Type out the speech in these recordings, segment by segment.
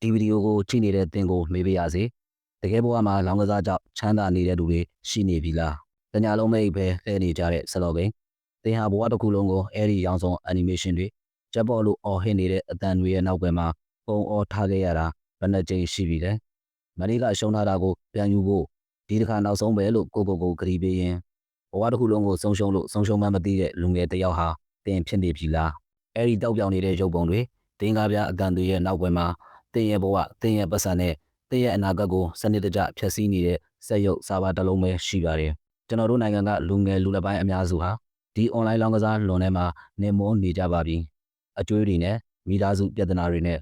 ဒီဗီဒီယိုကိုကြည့်နေတဲ့သင်ကိုမေးပါရစေတကယ်ဘဝမှာလောင်းကစားကြောင့်ချမ်းသာနေတဲ့သူတွေရှိနေပြီလားတညာလုံးမိတ်ပဲလှည့်နေကြတဲ့ဆလော့ဂိမ်းသင်ဟာဘဝတစ်ခုလုံးကိုအဲ့ဒီရောင်စုံအနီမေးရှင်းတွေဂျက်ဘော့လို့အော်ဟစ်နေတဲ့အတန်တွေရဲ့နောက်ွယ်မှာပုံအော်ထားခဲ့ရတာဘယ်နှကြိမ်ရှိပြီလဲမရီကရှုံးထားတာကိုပြန်ယူဖို့ဒီတစ်ခါနောက်ဆုံးပဲလို့ကိုကိုကိုဂရီပေးရင်ဘဝတစ်ခုလုံးကိုဆုံးရှုံးလို့ဆုံးရှုံးမှမသိတဲ့လူငယ်တစ်ယောက်ဟာတင်ဖြစ်နေပြီလားအဲ့ဒီတောက်ပြောင်နေတဲ့ရုပ်ပုံတွေတင်းကားပြအကန်တွေရဲ့နောက်ွယ်မှာ တင်းရဲ့ဘဝတင်းရဲ့ပတ်စံနဲ့တင်းရဲ့အနာဂတ်ကိုစနစ်တကျဖျက်ဆီးနေတဲ့စက်ရုပ်စာပါတစ်လုံးပဲရှိပါတယ်ကျွန်တော်တို့နိုင်ငံကလူငယ်လူလက်ပိုင်းအများစုဟာဒီ online လောင်းကစားလွန်ထဲမှာနေမောနေကြပါပြီအကျွေးတွေနဲ့မိသားစုပြဿနာတွေနဲ့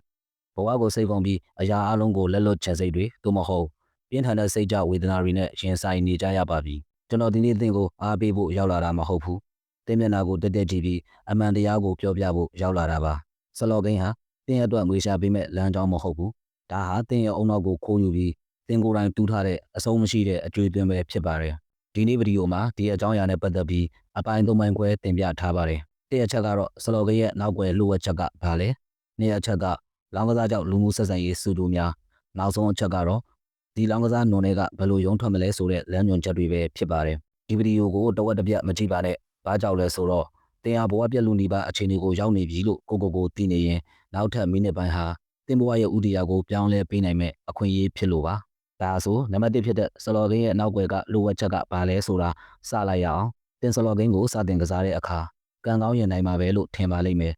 ဘဝကိုစိတ်ကုန်ပြီးအရာအလုံးကိုလက်လွတ်ချင်စိတ်တွေသို့မဟုတ်ပြင်းထန်တဲ့စိတ်ကြဝေဒနာတွေနဲ့ရင်ဆိုင်နေကြရပါပြီကျွန်တော်ဒီနေ့သင်ကိုအားပေးဖို့ရောက်လာတာမဟုတ်ဘူးတင်းမျက်နာကိုတက်တက်ကြည့်ပြီးအမှန်တရားကိုပြောပြဖို့ရောက်လာတာပါဆလော့ဂိမ်းဟာ တင်းရဲ့အတွက်ငွေရှာပေးမဲ့လမ်းကြောင်းမဟုတ်ဘူးဒါဟာတင်းရဲ့အုံနောက်ကိုခိုးယူပြီးတင်းကိုယ်တိုင်တူးထားတဲ့အဆုံးမရှိတဲ့အကျွေးသွင်းပဲဖြစ်ပါတယ်ဒီနေ့ဗီဒီယိုမှာဒီအကြောင်းအရာနဲ့ပတ်သက်ပြီးအပိုင်းသုံးပိုင်းခွဲတင်ပြထားပါတယ်တစ်အချက်ကတော့ဆလော့ဂိမ်းရဲ့နောက်ွယ်လိုအပ်ချက်ကဘာလဲနှစ်အချက်ကလောင်းကစားကြောင့်လူမှုဆက်ဆံရေးစုတူများနောက်ဆုံးအချက်ကတော့ဒီလောင်းကစားနွန်တွေကဘယ်လိုရုံးထွက်မလဲဆိုတဲ့လမ်းညွှန်ချက်တွေပဲဖြစ်ပါတယ်ဒီဗီဒီယိုကိုတဝက်တစ်ပြက်မကြည့်ပါနဲ့ဘာကြောင့်လဲဆိုတော့ တင်ဟာဘဝပြက်လူနေပါအခြေအနေကိုရောက်နေပြီလို့ကိုကိုကိုသိနေရင်နောက်ထပ်မိနစ်ပိုင်းဟာတင်ဘဝရဲ့ဥတီယာကိုပြောင်းလဲပေးနိုင်မဲ့အခွင့်အရေးဖြစ်လို့ပါဒါဆိုနံပါတ်1ဖြစ်တဲ့ဆလော်ဂိမ်းရဲ့နောက်ွယ်ကလိုအပ်ချက်ကဘာလဲဆိုတာစလိုက်ရအောင်တင်ဆလော်ဂိမ်းကိုစတင်ကစားတဲ့အခါကံကောင်းရင်နိုင်မှာပဲလို့ထင်ပါလိမ့်မယ်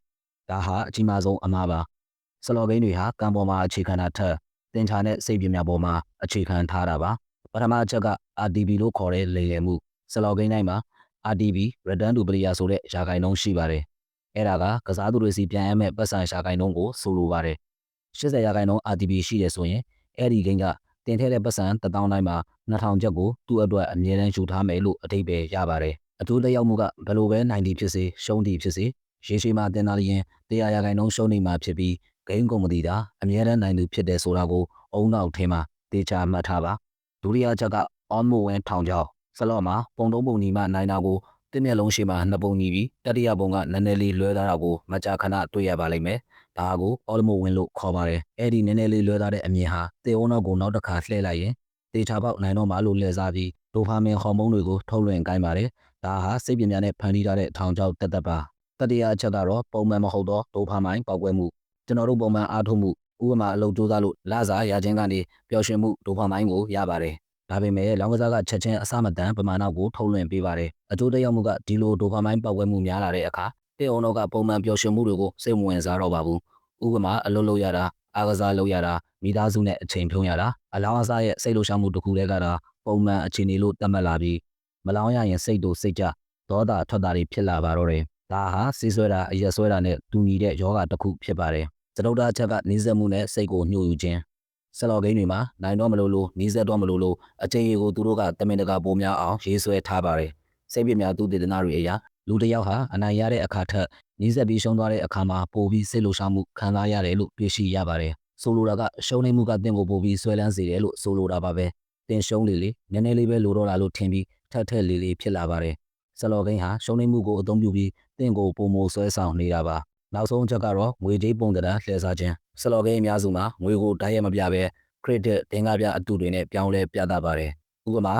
ဒါဟာအကြီးမားဆုံးအမှားပါဆလော်ဂိမ်းတွေဟာကံပေါ်မှာအခြေခံတာထက်တင်ချာနဲ့စိတ်ပြင်းပြပေါ်မှာအခြေခံထားတာပါပထမအချက်က RDB လို့ခေါ်တဲ့လေလည်မှုဆလော်ဂိမ်းတိုင်းမှာ RDB return to player ဆိုတဲ့ရာဂိုင်နှုန်းရှိပါတယ်အဲ့ဒါကကစားသူတွေစီပြန်ရမယ့်ပတ်စံရာဂိုင်နှုန်းကိုဆိုလိုပါတယ်80ရာဂိုင်နှုန်း RDB ရှိတယ်ဆိုရင်အဲ့ဒီဂိမ်းကတင်ထည့်တဲ့ပတ်စံ1000တိုင်းမှာ2000ချက်ကိုသူ့အတွက်အမြဲတမ်းယူထားမယ်လို့အထိပ္ပယ်ရပါတယ်အထူးလက်ရောက်မှုကဘယ်လိုပဲ90ဖြစ်စေရှုံးသည်ဖြစ်စေရေရှည်မှာတင်လာလျင်တရားရာဂိုင်နှုန်းရှုံးနေမှာဖြစ်ပြီးဂိမ်းကုန်မတီတာအမြဲတမ်းနိုင်သူဖြစ်တယ်ဆိုတာကိုအုံနောက်ထဲမှာတေချာမှတ်ထားပါဒုတိယချက်က on mo wen ထောင်ချောက် ဆလော့မှာပုံတုံးပုံညီမှနိုင်တာကိုတင်းမျက်လုံးရှိမှနှစ်ပုံညီပြီးတတိယပုံကနည်းနည်းလေးလွဲသားတာကိုမကြာခဏတွေ့ရပါလိမ့်မယ်ဒါကို all mo win လို့ခေါ်ပါတယ်အဲ့ဒီနည်းနည်းလေးလွဲသားတဲ့အမြင်ဟာတေဝနောက်ကိုနောက်တစ်ခါလှည့်လိုက်ရင်တေချာပေါက်နိုင်တော့မှလို့လှည့်စားပြီးဒိုဖာမင်ဟော်မုန်းတွေကိုထုတ်လွှင့်ကိုင်းပါတယ်ဒါဟာစိတ်ပြင်းပြတဲ့ဖန်တီးထားတဲ့ထောင်ချောက်တက်တက်ပါတတိယအချက်ကတော့ပုံမှန်မဟုတ်တော့ဒိုဖာမိုင်းပောက်ကွဲမှုကျွန်တော်တို့ပုံမှန်အားထုတ်မှုဥပမာအလုပ်ကြိုးစားလို့လစာရခြင်းကနေပျော်ရွှင်မှုဒိုဖာမိုင်းကိုရပါတယ် ဒါပေမဲ့လောင်းကစားကချက်ချင်းအစမတန်ပမာဏကိုထုတ်လွှင့်ပေးပါတယ်အကျိုးသက်ရောက်မှုကဒီလိုဒိုဖာမိုင်းပောက်ကွဲမှုများလာတဲ့အခါတဲ့အောင်တော့ကပုံမှန်ပျော်ရွှင်မှုတွေကိုစိတ်မဝင်စားတော့ပါဘူးဥပမာအလုပ်လုပ်ရတာအားကစားလုပ်ရတာမိသားစုနဲ့အချိန်ဖြုံးရတာအလောင်းအစားရဲ့စိတ်လှုပ်ရှားမှုတစ်ခုတည်းကတော့ပုံမှန်အခြေအနေလို့သတ်မှတ်လာပြီးမလောင်းရရင်စိတ်တို့စိတ်ကြဒေါသထွက်တာတွေဖြစ်လာပါတော့တယ်ဒါဟာစီးဆွဲတာအရက်ဆွဲတာနဲ့တူညီတဲ့ယောဂတစ်ခုဖြစ်ပါတယ်စတုဒ္ဒအချက်ကနေဆက်မှုနဲ့စိတ်ကိုညှို့ယူခြင်း ဆလော်ဂိမ်းတွေမှာနိုင်တော့မလို့လို့နီးစက်တော့မလို့လို့အချိန်ရီကိုသူတို့ကတမင်တကာပိုများအောင်ရေးဆွဲထားပါတယ်စိတ်ပြများသူတည်တနာတွေအရာလူတစ်ယောက်ဟာအနိုင်ရတဲ့အခါထက်နီးစက်ပြီးရှုံးသွားတဲ့အခါမှာပိုပြီးစိတ်လှုပ်ရှားမှုခံစားရတယ်လို့တွေ့ရှိရပါတယ်ဆိုလိုတာကရှုံးနေမှုကတင့်ကိုပိုပြီးဆွဲလန်းစေတယ်လို့ဆိုလိုတာပါပဲတင်ရှုံးလေလေနည်းနည်းလေးပဲလိုတော့လာလို့ထင်ပြီးထက်ထက်လေးလေးဖြစ်လာပါတယ်ဆလော်ဂိမ်းဟာရှုံးနေမှုကိုအသုံးပြုပြီးတင့်ကိုပုံမိုဆွဲဆောင်နေတာပါ နောက်ဆုံးချက်ကတော့ငွေကြေးပုံသဏ္ဍာန်လှည့်စားခြင်းဆလော်ဂိမ်းအများစုမှာငွေကိုတိုက်ရိုက်မပြဘဲ credit တင်ကားပြအတူတွေနဲ့ပြောင်းလဲပြသပါတယ်ဥပမာ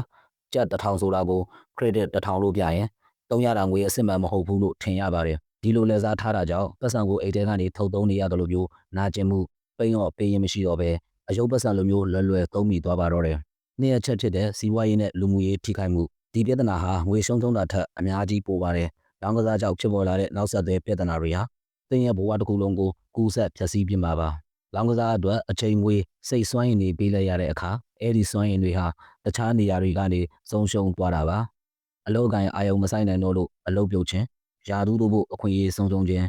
ကျပ်1000ဆိုတာကို credit 1000လို့ပြရင်300တာငွေအစစ်မှန်မဟုတ်ဘူးလို့ထင်ရပါတယ်ဒီလိုလဲစားထားတာကြောင့်ပတ်စံကိုအိတ်ထဲကနေထုတ်သုံးနေရတယ်လို့မျိုးနာကျင်မှုပိန်ရောပေးရင်မရှိတော့ပဲအယုတ်ပတ်စံလိုမျိုးလွယ်လွယ်သုံးမိသွားပါတော့တယ်နေ့ရက်ချက်ဖြစ်တဲ့စီးပွားရေးနဲ့လူမှုရေးထိခိုက်မှုဒီပြဿနာဟာငွေရှုံးထုံးတာထက်အများကြီးပိုပါတယ်။လောင်းကစားကြောင့်ဖြစ်ပေါ်လာတဲ့နောက်ဆက်တွဲပြဿနာတွေဟာ တင်းရဲ့ဘဝတစ်ခုလုံးကိုကူးဆက်ဖျက်ဆီးပြမှာပါ။လောင်းကစားအတွက်အချိန်မွေးစိတ်စွမ်းရည်တွေပေးလိုက်ရတဲ့အခါအဲ့ဒီစွမ်းရည်တွေဟာတခြားနေရာတွေကနေဆုံးရှုံးသွားတာပါ။အလုတ်ကိုင်အာယုံမဆိုင်နိုင်တော့လို့အလုတ်ပြုတ်ခြင်းယာဒူးတို့ဖို့အခွင့်အရေးဆုံးရှုံးခြင်း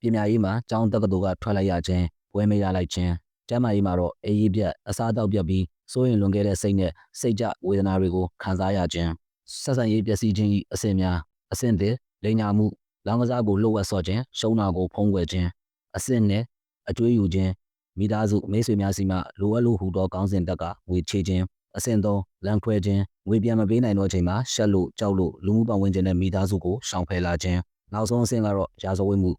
ပညာရေးမှာကျောင်းတက္ကသိုလ်ကထွက်လိုက်ရခြင်းပွဲမရလိုက်ခြင်းကျမ်းမာရေးမှာတော့အေးရေးပြတ်အစားတောက်ပြတ်ပြီးစိုးရင်လွန်ခဲ့တဲ့စိတ်နဲ့စိတ်ကြဝေဒနာတွေကိုခံစားရခြင်းဆက်ဆံရေးပျက်စီးခြင်း၏အဆင့်များအဆင့်တစ်လိန်ညာမှု လောင်းကစားကိုလှုပ်ဝက်ဆော့ခြင်းရှုံးတာကိုဖုံးကွယ်ခြင်းအဆင့်နဲ့အကျွေးယူခြင်းမိသားစုမိတ်ဆွေများစီမှလိုအပ်လို့ဟူသောကောင်းစဉ်တက်ကငွေချေခြင်းအဆင့်သုံးလမ်းခွဲခြင်းငွေပြန်မပေးနိုင်တော့ချိန်မှာရှက်လို့ကြောက်လို့လူမှုပတ်ဝန်းကျင်နဲ့မိသားစုကိုရှောင်ဖယ်လာခြင်းနောက်ဆုံးအဆင့်ကတော့ရာဇဝတ်မှု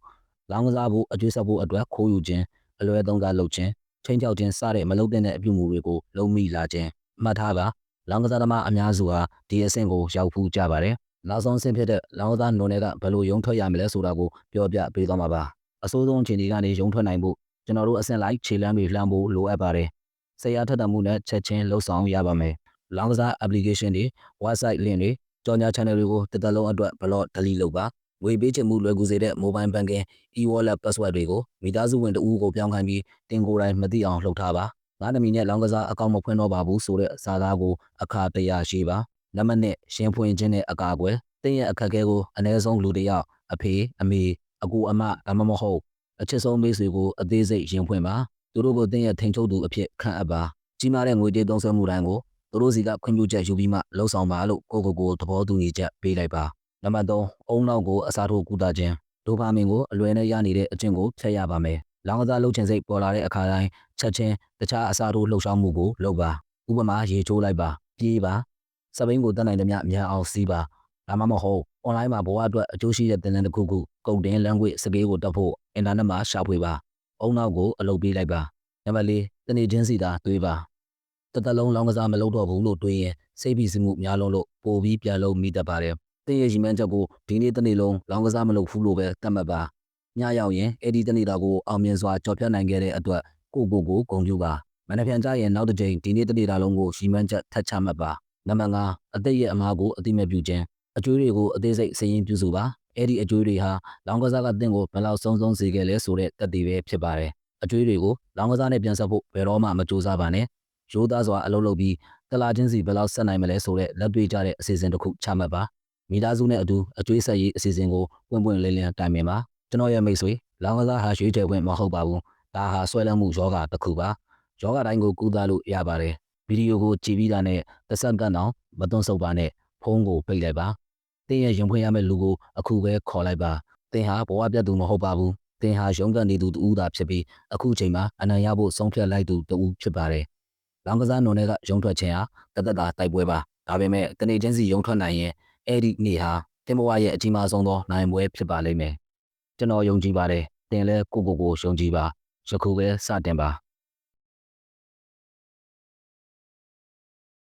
လောင်းကစားဖို့အကျွေးဆက်ဖို့အတွက်ခိုးယူခြင်းအလွဲသုံးစားလုပ်ခြင်းချင်းချောက်ခြင်းစတဲ့မလုံတဲ့အပြုမူတွေကိုလုံးမိလာခြင်းမှတ်ထားပါလောင်းကစားသမားအများစုဟာဒီအဆင့်ကိုရောက်ဖူးကြပါတယ် နောက်ဆုံးအဆင့်ဖြစ်တဲ့လောင်းကစားနွန်တွေကဘယ်လိုရုံထွက်ရမလဲဆိုတာကိုပြောပြပေးသွားမှာပါအစိုးဆုံးအခြေအနေကနေရုံထွက်နိုင်ဖို့ကျွန်တော်တို့အဆင့်လိုက်ခြေလမ်းတွေလှမ်းဖို့လိုအပ်ပါတယ်ဆရာထက်သမှုနဲ့ချက်ချင်းလှုပ်ဆောင်ရပါမယ်လောင်းကစား application တွေ website link တွေကြော်ညာ channel တွေကိုတစ်သက်လုံးအတွက် block delete လုပ်ပါငွေပေးချင်မှုလွယ်ကူစေတဲ့ mobile banking e-wallet password တွေကိုမိသားစုဝင်တဦးကိုပြောင်းခိုင်းပြီးတင်ကိုယ်တိုင်မသိအောင်လှုပ်ထားပါငါးနမီနဲ့လောင်းကစားအကောင့်မဖွင့်တော့ပါဘူးဆိုတဲ့စာသားကိုအခါတရရှိပါ နံပါတ်1ရှင်းဖွင့်ခြင်းနဲ့အကာအကွယ်တင်းရဲ့အခက်အခဲကိုအ ਨੇ ဆုံးလူတစ်ယောက်အဖေအမေအကူအမဒါမှမဟုတ်အချစ်ဆုံးမိတ်ဆွေကိုအသေးစိတ်ရှင်းဖွင့်ပါသူတို့ကိုတင်းရဲ့ထိန်ချုပ်သူအဖြစ်ခန့်အပ်ပါကြီးမားတဲ့ငွေကြေးသုံးစွဲမှုတိုင်းကိုသူတို့စီကခွင့်ပြုချက်ယူပြီးမှလှုပ်ဆောင်ပါလို့ကိုကိုကိုသဘောတူညီချက်ပေးလိုက်ပါနံပါတ်3အုံနောက်ကိုအစားထိုးကူတာခြင်းဒိုပါမင်ကိုအလွယ်နဲ့ရနေတဲ့အကျင့်ကိုဖျက်ရပါမယ်လောင်ကစားလှုပ်ချင်စိတ်ပေါ်လာတဲ့အခါတိုင်းချက်ချင်းတခြားအစားထိုးလှုပ်ရှားမှုကိုလုပ်ပါဥပမာရေချိုးလိုက်ပါပြေးပါ စပိန်ကိုတက်နိုင်သမျှမြန်အောင်စီးပါဒါမှမဟုတ် online မှာဘဝအတွက်အကျိုးရှိတဲ့သင်တန်းတစ်ခုခုကုန်တင် language စကေးကိုတက်ဖို့အင်တာနက်မှာရှာဖွေပါအုံနောက်ကိုအလုပ်ပေးလိုက်ပါနံပါတ်၄တနေ့ချင်းစီသာတွေးပါတသက်လုံးလောင်းကစားမလုပ်တော့ဘူးလို့တွေးရင်စိတ်ဖိစီးမှုများလုံးလို့ပိုပြီးပြန်လုံးမိတတ်ပါတယ်တင်းရဲ့ရီမန်းချက်ကိုဒီနေ့တနေ့လုံးလောင်းကစားမလုပ်ဘူးလို့ပဲသတ်မှတ်ပါညရောက်ရင်အဲ့ဒီတနေ့တာကိုအောင်မြင်စွာကြော်ဖြတ်နိုင်ခဲ့တဲ့အတွက်ကိုကိုကိုဂုဏ်ပြုပါမနက်ဖြန်ကြရင်နောက်တစ်ကြိမ်ဒီနေ့တနေ့တာလုံးကိုရီမန်းချက်ထပ်ချမှတ်ပါ နံပါတ်5အသက်ရဲ့အမားကိုအတိမဲ့ပြုခြင်းအကျွေးတွေကိုအသေးစိတ်စည်ရင်းပြုစုပါအဲ့ဒီအကျွေးတွေဟာလောင်းကစားကတင့်ကိုဘယ်လောက်ဆုံးဆုံးစေခဲ့လဲဆိုတဲ့တက်တည်ပဲဖြစ်ပါတယ်အကျွေးတွေကိုလောင်းကစားနဲ့ပြန်ဆက်ဖို့ဘယ်တော့မှမကြိုးစားပါနဲ့ရိုးသားစွာအလုပ်လုပ်ပြီးတလာချင်းစီဘယ်လောက်ဆက်နိုင်မလဲဆိုတဲ့လက်တွေ့ကြတဲ့အစီအစဉ်တစ်ခုချမှတ်ပါမိသားစုနဲ့အတူအကျွေးဆက်ရေးအစီအစဉ်ကိုပွင့်ပွင့်လင်းလင်းတိုင်ပင်ပါကျွန်တော်ရဲ့မိတ်ဆွေလောင်းကစားဟာရွှေကျယ်ပွင့်မဟုတ်ပါဘူးဒါဟာဆွဲလန်းမှုယောဂတစ်ခုပါယောဂတိုင်းကိုကုသလို့ရပါတယ် ဗီဒီယိုကိုကြည့်ပြီးတာနဲ့တစ်စက္ကန့်တောင်မသွန်းဆုပ်ပါနဲ့ဖုန်းကိုပိတ်လိုက်ပါတင်းရဲ့ရင်ဖွင့်ရမယ့်လူကိုအခုပဲခေါ်လိုက်ပါတင်းဟာဘဝပြတ်သူမဟုတ်ပါဘူးတင်းဟာရုံးကန်နေသူတူသာဖြစ်ပြီးအခုချိန်မှာအနံရဖို့ဆုံးဖြတ်လိုက်သူတူဖြစ်ပါတယ်လောင်ကစားနုံတွေကရုံထွက်ခြင်းဟာတသက်တာတိုက်ပွဲပါဒါပေမဲ့တနေ့ချင်းစီရုံထွက်နိုင်ရင်အဲ့ဒီနေ့ဟာတင်ဘဝရဲ့အကြီးမားဆုံးသောနိုင်ပွဲဖြစ်ပါလိမ့်မယ်ကျွန်တော်ယုံကြည်ပါတယ်တင်လဲကိုကိုကိုယုံကြည်ပါယခုပဲစတင်ပါ